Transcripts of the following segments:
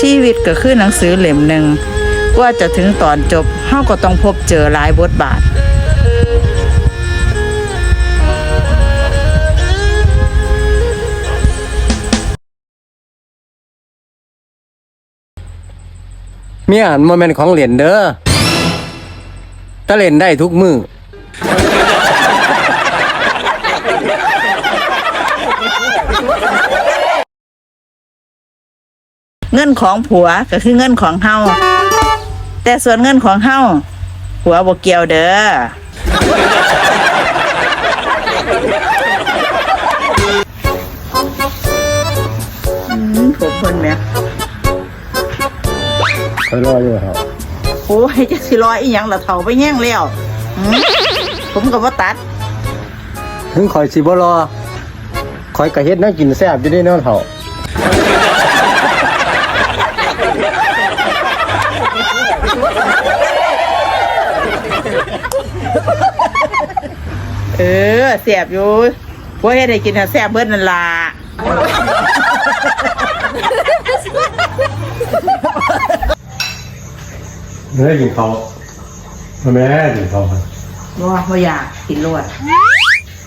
ชีวิตก็คือหนังสือเล่มหนึ่งกว่าจะถึงตอนจบเฮาก็ต้องพบเจอหลายบทบาท เมียอันโมเมนต์ของเหรียญเด้อถ้าเล่นได้ทุกมือ เงินของผัวก็คือเงินของเฮาแต่ส่วนเงินของเฮาผัวบ่เกี่ยวเด้ออืมผมเพิ่นแหม่คอยรออยู่ครับโอ้ยจักสิรออีหยังละเฒ่าไปแย่งแล้วอืมผมก็บ่ตัดถึงคอยสิบ่รอคอยกะเฮ็ดนั่งกินแซ่บอยู่ได้เนอนเถ่า เออแซ่บอยู่บ่เฮ็ดให้กินให้แซ่บเบิดนั่นล่ะเนื้อกินเขาแม่กินเขาบ่บ่อยากกินรวด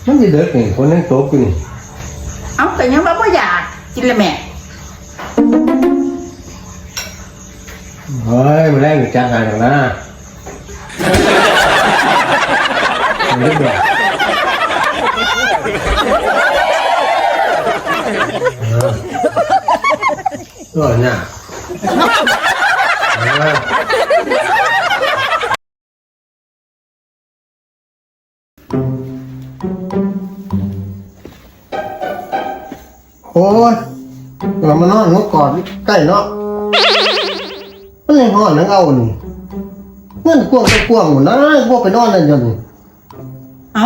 มันสิเด็กนี่คนนึงโตกินเอ้าก็ยังว่าบ่อยากกินละแม่เฮ้ยมาแรกจ้างงานอย่างน่าไม่ได้บอก ตัวเนี่ยโอ้ยเรามานอนงกกอดใกล้เนาะมันยังห่อนนังเอานี่เงินกวงไปกวงหมดนะพวกไปนอนนั่นจนเอ้า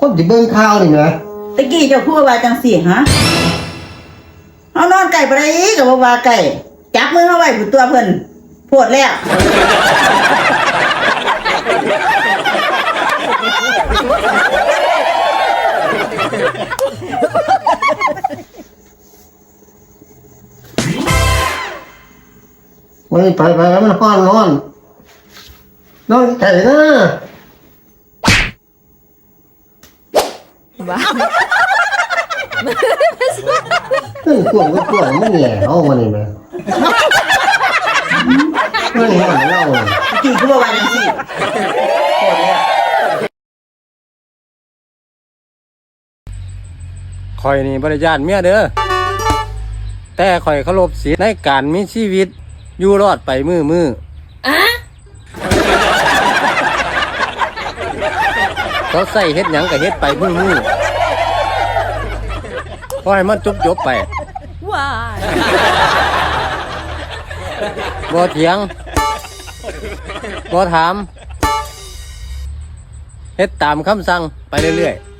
คนที่เบิ่งข่าวนี่นะตะกี้เจ้าพูดว่าจังสี่ฮะเอานอน ไก่ไปได้กับว่าไก่จับมือเอาไว้ผู้ตัวเพิ่นปวดแล้วมันไปไปมันห่อนนอนนอนไก่นะเงินกวงก็กวงมันแหย่เอามานี่แม่เงินห่อนนังเอานี่ตะกี้คือว่าจังสี่ปวดแล้วคอยนี่บริญาตเมียเด้อแต่คอยเคารพสิทธิ์ในการมีชีวิต อยู่รอดไปมือมือเขาใส่เฮ็ดหยังกับเฮ็ดไปมือมือ พอให้มันจบจบๆไป Why? บ่เถียงบ่ถามเฮ็ดตามคำสั่งไปเรื่อยๆ